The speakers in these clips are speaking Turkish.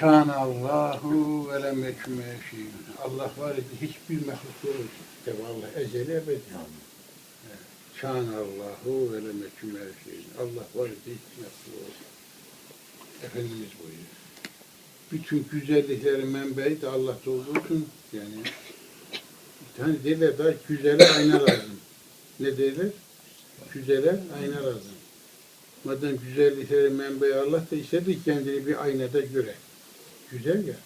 Kâne Allahu ve lem yekun meşîn. Allah var idi hiçbir mehluk yok. İşte ezeli ebedi. Kâne Allahu ve lem yekun meşîn. Allah var idi hiç mehluk yok. Efendimiz buyuruyor. Bütün güzelliklerin menbeyi de Allah'ta olduğu için yani hani derler da güzele ayna lazım. Ne derler? Güzele ayna lazım. Madem güzelliklerin menbeyi Allah da istedi kendini bir aynada göre. Güzel ya.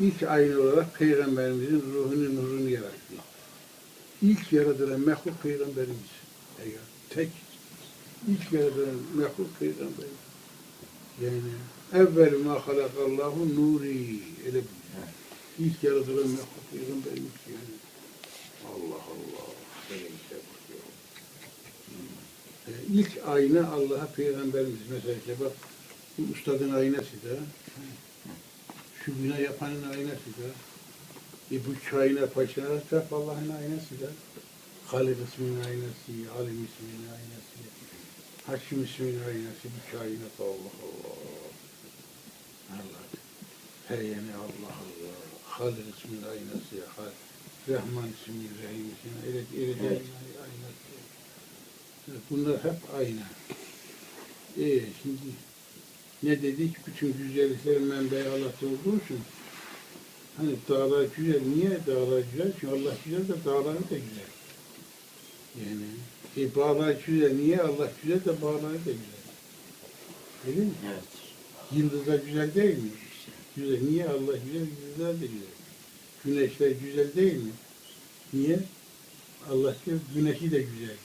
İlk ayna olarak Peygamberimizin ruhunun nurunu yarattı. İlk yaratılan mehluk Peygamberimiz. Eyvallah. Tek. İlk yaratılan mehluk Peygamberimiz. Yani evvel ma halakallahu nuri. Öyle bir. İlk yaratılan mehluk Peygamberimiz yani. Allah Allah. Şey bak ya. E, İlk ayna Allah'a Peygamberimiz mesela işte bak bu ustadın aynası da şu bina yapanın aynası da e bu kaina paşalar hep Allah'ın aynası da Halid isminin aynası, Alim isminin aynası, Hakim isminin aynası, bu kainat Allah Allah. Allah. Her yani Allah Allah. Halid isminin aynası, Hal, Rahman isminin, Rahim isminin, öyle Evet. aynası. Bunlar hep aynı. Ee, şimdi ne dedik? Bütün güzelliklerin menbeyi Allah'ta olduğu için hani dağlar güzel. Niye dağlar güzel? Çünkü Allah güzel de dağları da güzel. Yani e, bağlar güzel. Niye Allah güzel de bağları da güzel. Değil mi? Evet. Yıldızlar güzel değil mi? Güzel. Niye Allah güzel? Yıldızlar da güzel. Güneşler güzel değil mi? Niye? Allah güzel. Güneşi de güzel.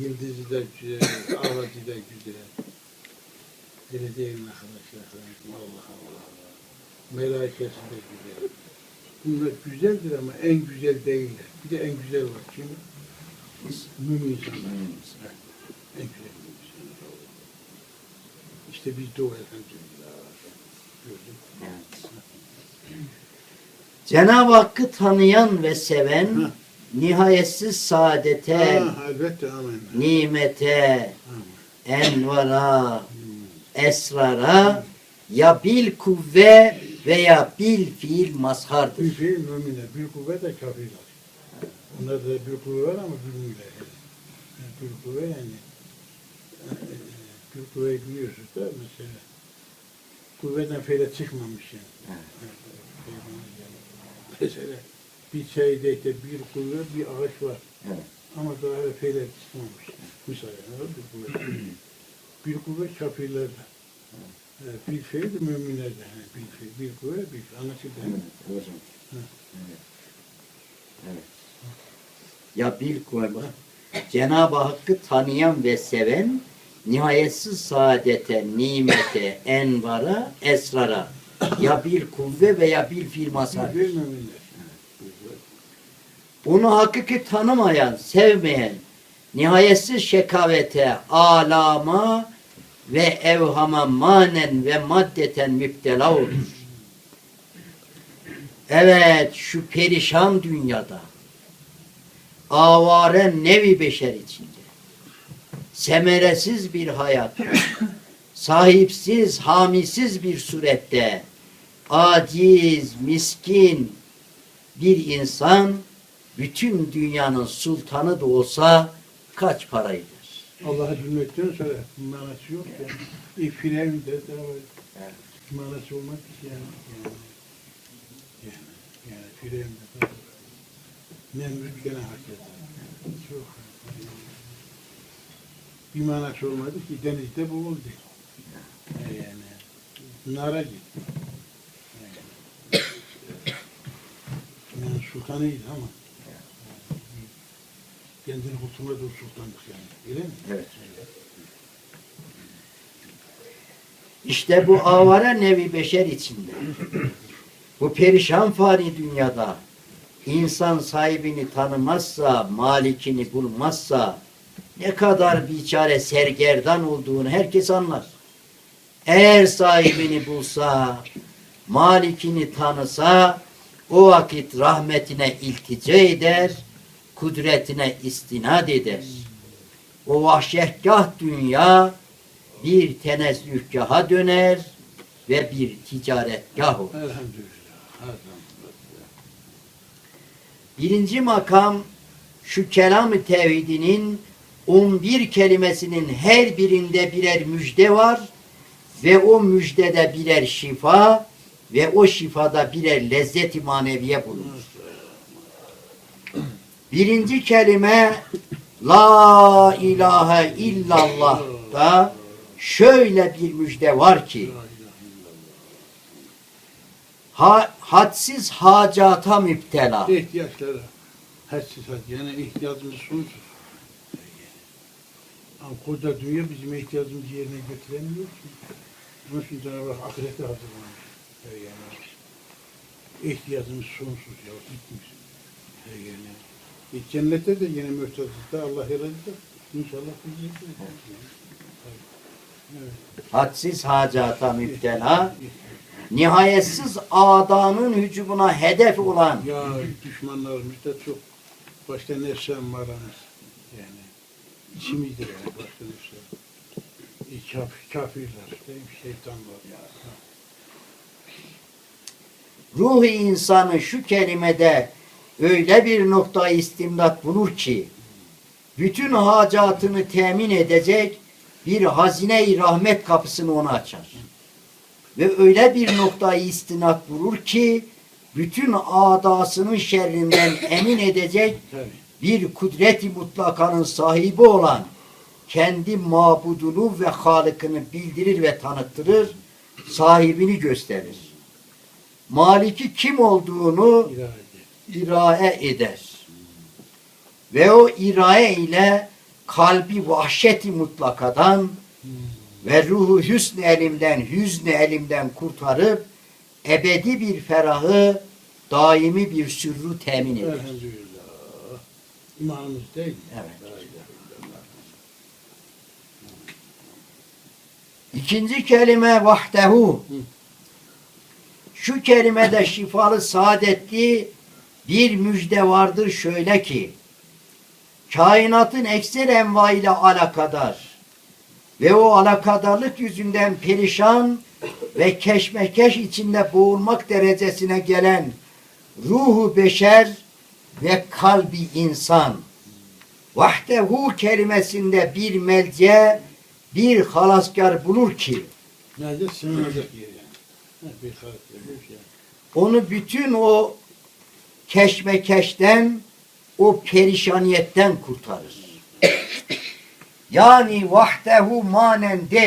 Yıldızı da güzel. Ağacı da güzel. Öyle değil mi arkadaşlar? Allah Allah. Melaikesi de güzel. Bunlar güzeldir ama en güzel değiller. Bir de en güzel var. Kim? Mümin insanlar. En güzel mümin insanlar. İşte biz de o elhamdülillah. Gördün. Evet. Cenab-ı Hakk'ı tanıyan ve seven nihayetsiz saadete, Ha, elbette amin. nimete, Amin. envara. Esrara ya bil kuvve veya bil fiil mazhardır. Bir fiil müminler, bir kuvvet de kafirler. Onlarda da bir kuvvet var ama bilmiyorlar. Yani. Bir kuvvet yani e, e, bir kuvvet biliyorsunuz da mesela kuvvetten feyle çıkmamış yani. Evet. Mesela bir çayda işte bir kuvvet, bir ağaç var. Evet. Ama daha feyle çıkmamış. Mesela bir kuvvet. bir kuvvet kafirlerde. Evet, bir fiil de müminlerde. Yani bir fiil, bir kuvvet, bir fiil. Anlaşıldı mı? Evet, hocam. Hı. Evet. Evet. Ya bil kuvve. Cenab-ı Hakk'ı tanıyan ve seven nihayetsiz saadete, nimete, envara, esrara ya bil kuvve veya. Bir müminler. Bunu hakiki tanımayan, sevmeyen, nihayetsiz şekavete, alama ve evhama manen ve maddeten müptela olur. Evet, şu perişan dünyada, avare nevi beşer içinde, semeresiz bir hayat, sahipsiz, hamisiz bir surette, aciz, miskin bir insan, bütün dünyanın sultanı da olsa kaç para eder? Allah'a bilmekten sonra manası yok ya. İlk firavun de daha. Manası olmaz ki yani. Yani, yani, firavun da daha. Nemrut gene hak eder. Çok. Bir manası olmadı ki denizde boğuldu. Yani nara gitti. Yani, yani sultanıydı ama kendini kurtulmadı o sultanlık yani. Öyle mi? Evet. İşte bu avara nevi beşer içinde. Bu perişan fani dünyada insan sahibini tanımazsa, malikini bulmazsa ne kadar biçare sergerdan olduğunu herkes anlar. Eğer sahibini bulsa, malikini tanısa o vakit rahmetine iltica eder, kudretine istinad eder. O vahşetgah dünya bir tenezzühgaha döner, ve bir ticaretgah olur. Birinci makam şu kelam-ı tevhidinin 11 kelimesinin her birinde birer müjde var ve o müjdede birer şifa ve o şifada birer lezzet-i maneviye bulunur. Birinci kelime La ilahe illallah da şöyle bir müjde var ki ha, hadsiz hacata müptela. İhtiyaçlara hadsiz had. Yani ihtiyacımız sonsuz. Ama koca dünya bizim ihtiyacımızı yerine getiremiyor ki. Onun için Cenab-ı Hak ahirete hazırlamış. Yani ihtiyacımız sonsuz ya. Bitmiş. Yani. E, cennette de yine mühtacızda Allah yaratacak. İnşallah biz yiyeceğiz. Evet. Hadsiz hacata müptela. Nihayetsiz adanın hücumuna hedef olan Ya düşmanlarımız da çok. Başta nefsen varanız. Yani içimizde yani başta nefsen. E, kaf, kafirler, değil mi? şeytanlar. ruhu insanı şu kelimede öyle bir nokta istimdat bulur ki bütün hacatını temin edecek bir hazine-i rahmet kapısını ona açar. Ve öyle bir noktayı istinat bulur ki bütün adasının şerrinden emin edecek bir kudret-i mutlakanın sahibi olan kendi mabudunu ve halıkını bildirir ve tanıttırır, sahibini gösterir. Maliki kim olduğunu. İrae eder. Ve o irae ile kalbi vahşeti mutlakadan ve ruhu hüsn elimden, hüzni elimden kurtarıp ebedi bir ferahı, daimi bir sürru temin eder. Elhamdülillah. İmanımız değil mi? Evet. İkinci kelime vahdehu. Şu kelimede şifalı saadetli bir müjde vardır şöyle ki kainatın ekser enva ile alakadar ve o alakadarlık yüzünden perişan ve keşmekeş içinde boğulmak derecesine gelen ruhu beşer ve kalbi insan vahdehu kelimesinde bir melce bir halaskar bulur ki yani. Şey. onu bütün o keşmekeşten, o perişaniyetten kurtarır. Yani vahdehu manen der